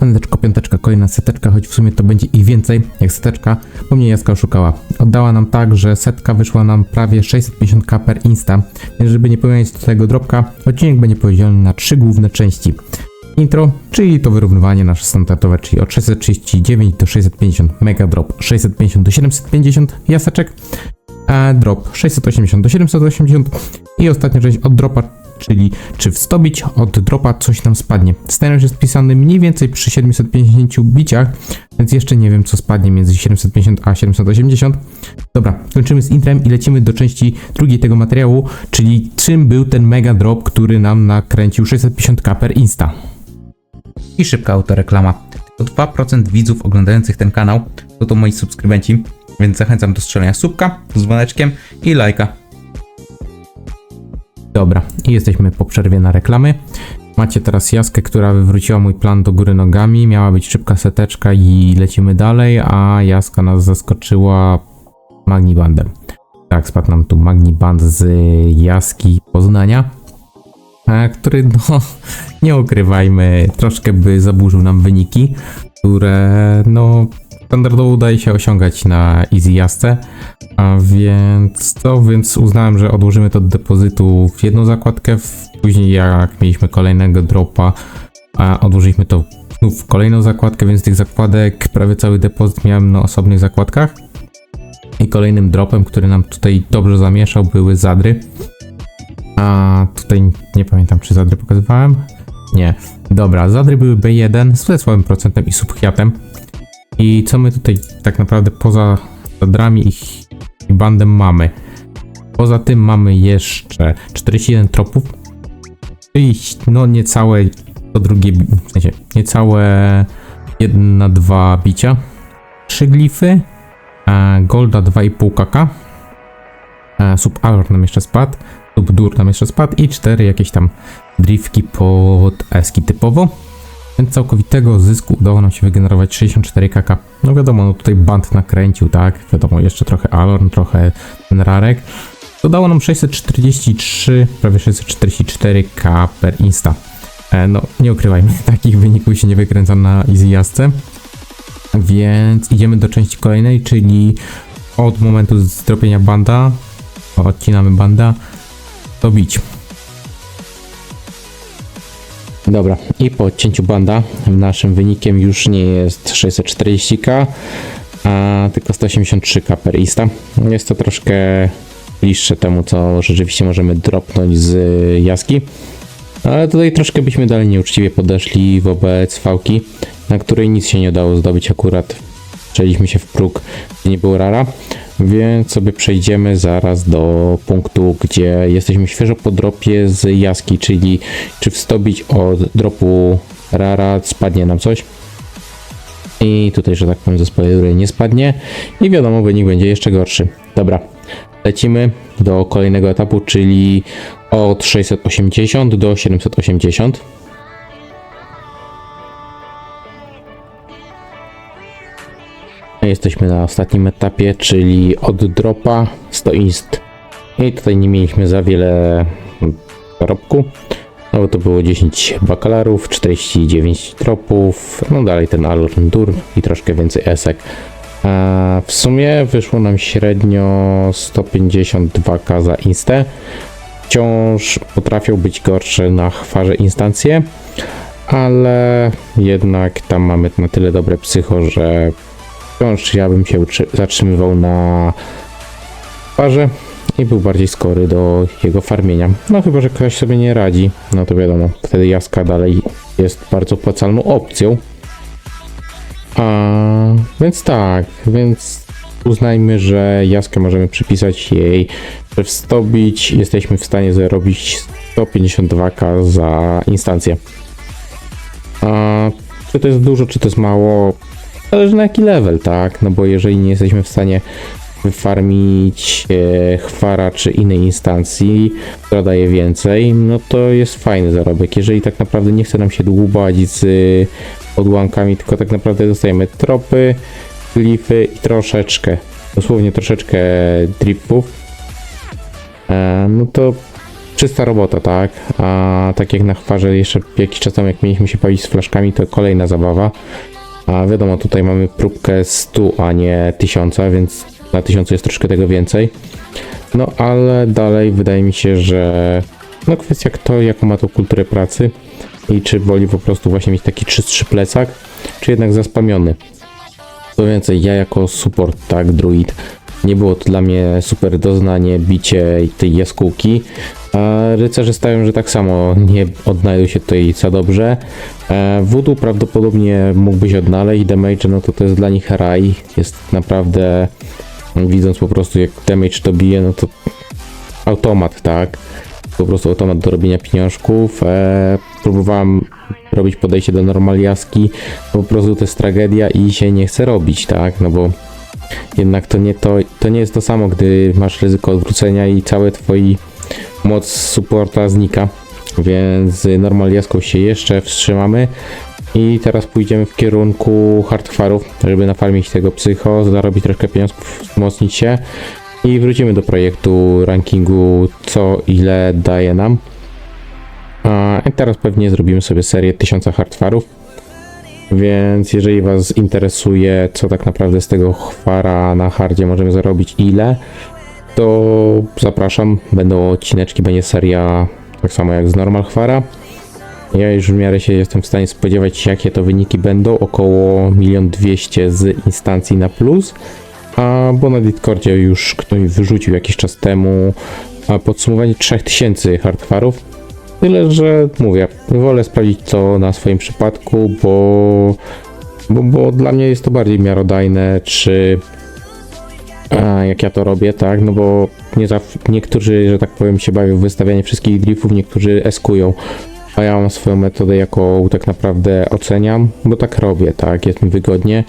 Piąteczko, piąteczka, kolejna seteczka, choć w sumie to będzie ich więcej jak seteczka, bo mnie Jaska oszukała. Oddała nam tak, że setka wyszła nam prawie 650k per insta, więc żeby nie pomijać tego dropka, odcinek będzie podzielony na trzy główne części. Intro, czyli to wyrównywanie nasze standardowe, czyli od 639 do 650 mega drop, 650 do 750 jaseczek, a drop 680 do 780 i ostatnia część od dropa, czyli czy wstobić od dropa coś nam spadnie. Scenariusz jest pisany mniej więcej przy 750 biciach, więc jeszcze nie wiem co spadnie między 750 a 780. Dobra, kończymy z intrem i lecimy do części drugiej tego materiału, czyli czym był ten mega drop, który nam nakręcił 650k per insta. I szybka autoreklama. Tylko 2% widzów oglądających ten kanał to to moi subskrybenci, więc zachęcam do strzelenia subka z dzwoneczkiem i lajka. Dobra, i jesteśmy po przerwie na reklamy. Macie teraz Jaskę, która wywróciła mój plan do góry nogami. Miała być szybka seteczka i lecimy dalej, a Jaska nas zaskoczyła Magnibandem. Tak, spadł nam tu Magniband z Jaski Poznania, który, no, nie ukrywajmy, troszkę by zaburzył nam wyniki, które, no, standardowo udaje się osiągać na Easy. A więc to, więc uznałem, że odłożymy to do depozytu w jedną zakładkę, później jak mieliśmy kolejnego dropa, a odłożyliśmy to w kolejną zakładkę, więc tych zakładek prawie cały depozyt miałem na osobnych zakładkach. I kolejnym dropem, który nam tutaj dobrze zamieszał, były zadry. A tutaj nie pamiętam, czy zadry pokazywałem. Nie. Dobra, zadry były B1 ze słabym procentem i subchiatem. I co my tutaj tak naprawdę poza zadrami i bandem mamy. Poza tym mamy jeszcze 41 tropów, czyli no niecałe to drugie, w sensie niecałe 1 na 2 bicia. 3 glify, e, golda 2,5 kk, e, subalor nam jeszcze spadł, subdur nam jeszcze spadł i 4 jakieś tam driftki pod eski typowo. Więc całkowitego zysku udało nam się wygenerować 64 kk. No wiadomo, no tutaj band nakręcił, tak? Wiadomo, jeszcze trochę Alorn, trochę ten Rarek. To dało nam 643, prawie 644k per insta. E, no, nie ukrywajmy, takich wyników się nie wykręca na Easy. Więc idziemy do części kolejnej, czyli od momentu zdropienia banda, odcinamy banda, to bić. Dobra, i po odcięciu banda naszym wynikiem już nie jest 640k, a tylko 183k per ista. Jest to troszkę bliższe temu, co rzeczywiście możemy dropnąć z jaski. Ale tutaj troszkę byśmy dalej nieuczciwie podeszli wobec fałki, na której nic się nie udało zdobyć akurat. Przejdziemy się w próg, gdzie nie było rara, więc sobie przejdziemy zaraz do punktu, gdzie jesteśmy świeżo po dropie z jaski, czyli czy wstobić od dropu rara spadnie nam coś. I tutaj, że tak powiem, ze spoilery nie spadnie. I wiadomo, wynik będzie jeszcze gorszy. Dobra, lecimy do kolejnego etapu, czyli od 680 do 780. Jesteśmy na ostatnim etapie, czyli od dropa 100 inst. I tutaj nie mieliśmy za wiele zarobku. No bo to było 10 bakalarów, 49 tropów, no dalej ten Alorn Dur i troszkę więcej esek. A w sumie wyszło nam średnio 152k za instę. Wciąż potrafią być gorsze na chwarze instancje, ale jednak tam mamy na tyle dobre psycho, że wciąż ja bym się zatrzymywał na parze i był bardziej skory do jego farmienia. No chyba, że ktoś sobie nie radzi, no to wiadomo, wtedy jaska dalej jest bardzo opłacalną opcją. A, więc tak, więc uznajmy, że jaskę możemy przypisać jej, że wstobić jesteśmy w stanie zarobić 152k za instancję. A, czy to jest dużo, czy to jest mało? Zależy na jaki level, tak? No bo jeżeli nie jesteśmy w stanie wyfarmić e, chwara czy innej instancji, która daje więcej, no to jest fajny zarobek. Jeżeli tak naprawdę nie chce nam się dłubać z odłamkami, tylko tak naprawdę dostajemy tropy, glify i troszeczkę, dosłownie troszeczkę dripów, e, no to czysta robota, tak? A tak jak na chwarze jeszcze jakiś czas temu, jak mieliśmy się bawić z flaszkami, to kolejna zabawa. A wiadomo, tutaj mamy próbkę 100, a nie 1000, więc na 1000 jest troszkę tego więcej. No ale dalej wydaje mi się, że no kwestia kto jaką ma tą kulturę pracy i czy woli po prostu właśnie mieć taki czystszy plecak, czy jednak zaspamiony. Co więcej, ja jako support, tak, druid, nie było to dla mnie super doznanie, bicie tej jaskółki. Rycerze stają, że tak samo nie odnajdą się tutaj za dobrze. E, Voodoo prawdopodobnie mógłbyś odnaleźć, damage, no to to jest dla nich raj. Jest naprawdę, widząc po prostu jak damage to bije, no to automat, tak? Po prostu automat do robienia pieniążków. E, próbowałem robić podejście do normaljaski, po prostu to jest tragedia i się nie chce robić, tak? No bo jednak to nie, to, to nie jest to samo, gdy masz ryzyko odwrócenia i całe twoi moc supporta znika. Więc z normaljaską się jeszcze wstrzymamy. I teraz pójdziemy w kierunku hardfarów, żeby nafarmić tego psycho, zarobić troszkę pieniążków, wzmocnić się. I wrócimy do projektu rankingu, co ile daje nam. A teraz pewnie zrobimy sobie serię 1000 hardfarów. Więc jeżeli Was interesuje, co tak naprawdę z tego chwara na hardzie możemy zarobić, ile, to zapraszam. Będą odcineczki, będzie seria tak samo jak z normal chwara. Ja już w miarę się jestem w stanie spodziewać, jakie to wyniki będą. Około 1 200 z instancji na plus. A bo na Discordzie już ktoś wyrzucił jakiś czas temu podsumowanie 3000 hardfarów. Tyle, że mówię, wolę sprawdzić to na swoim przypadku, bo, bo, bo dla mnie jest to bardziej miarodajne, czy a, jak ja to robię, tak, no bo nie zawsze, niektórzy, że tak powiem, się bawią w wystawianie wszystkich glifów, niektórzy eskują, a ja mam swoją metodę, jaką tak naprawdę oceniam, bo tak robię, tak, jest mi wygodnie,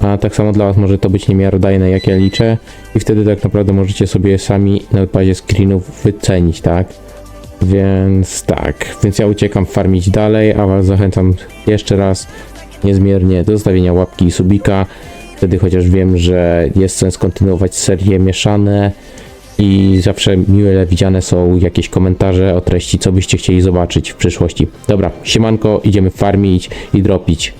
a tak samo dla Was może to być niemiarodajne, jak ja liczę. I wtedy tak naprawdę możecie sobie sami na bazie screenów wycenić, tak. Więc tak, więc ja uciekam farmić dalej, a Was zachęcam jeszcze raz niezmiernie do zostawienia łapki i subika. Wtedy chociaż wiem, że jest sens kontynuować serię mieszane i zawsze miłe widziane są jakieś komentarze o treści, co byście chcieli zobaczyć w przyszłości. Dobra, siemanko, idziemy farmić i dropić.